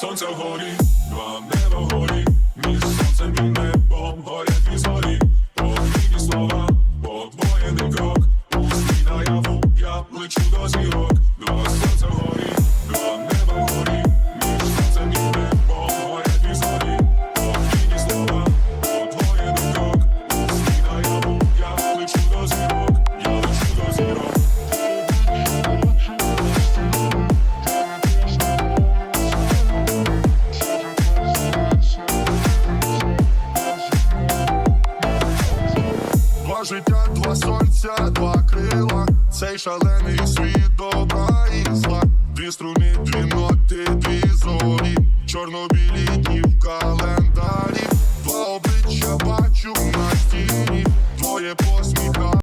Сонця вгорі, два неба вгорі, між сонцем і небом горять дві зорі, Подвійні слова, подвоєний крок, Життя, два сонця, два крила, цей шалений світ добра і зла. Дві струни, дві ноти, дві зорі, чорно-білі дні в календарі,